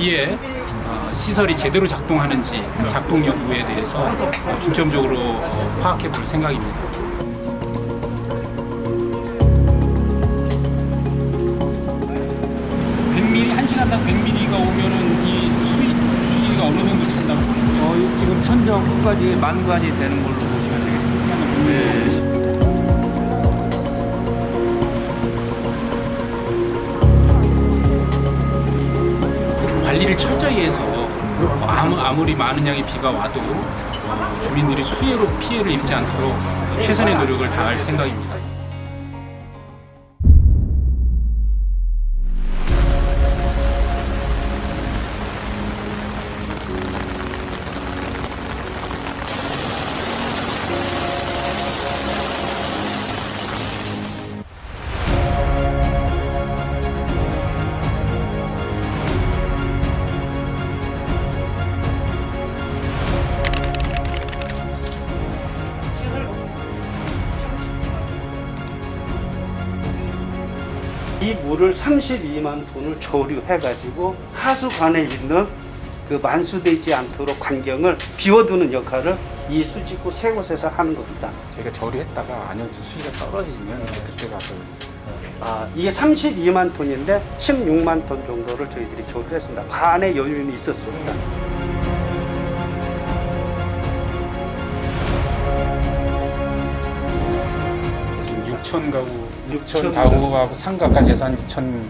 뒤에 어, 시설이 제대로 작동하는지 작동 여부에 대해서 어, 중점적으로 어, 파악해 볼 생각입니다. 100mm, 1시간당 100mm가 오면은 이 수익, 수익이 어느 정도 된다고 보는 어, 지금 천정 끝까지 만관이 되는 걸로 보시면 되겠습니다. 네. 관리를 철저히 해서 어, 아무, 아무리 많은 양의 비가 와도 어, 주민들이 수해로 피해를 입지 않도록 최선의 노력을 다할 생각입니다. 이 물을 32만 톤을 조류해가지고 하수관에 있는 그 만수되지 않도록 환경을 비워두는 역할을 이 수지구 세 곳에서 하는 겁니다. 저희가 저리했다가 안영천 수위가 떨어지면 그때 가서 아, 이게 32만 톤인데 16만 톤 정도를 저희들이 조류를 했습니다. 반의 여유는 있었습니다. 지금 6천 가구, 6천 6천 가구하고 상가까지 해서 한 6천,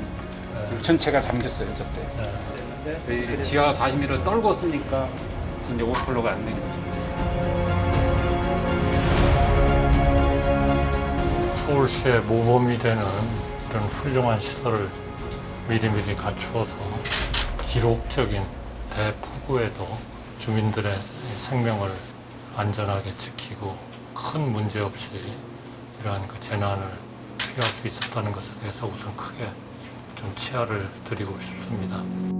6천 채가 잠겼어요, 저때. 근데 지하 40m 떨고 쓰니까 이제 오버플로가 안 된 거죠. 서울시의 모범이 되는 이런 훌륭한 시설을 미리미리 갖추어서 기록적인 대폭우에도 주민들의 생명을 안전하게 지키고 큰 문제 없이 이러한 그 재난을 피할 수 있었다는 것에 대해서 우선 크게 좀 치아를 드리고 싶습니다.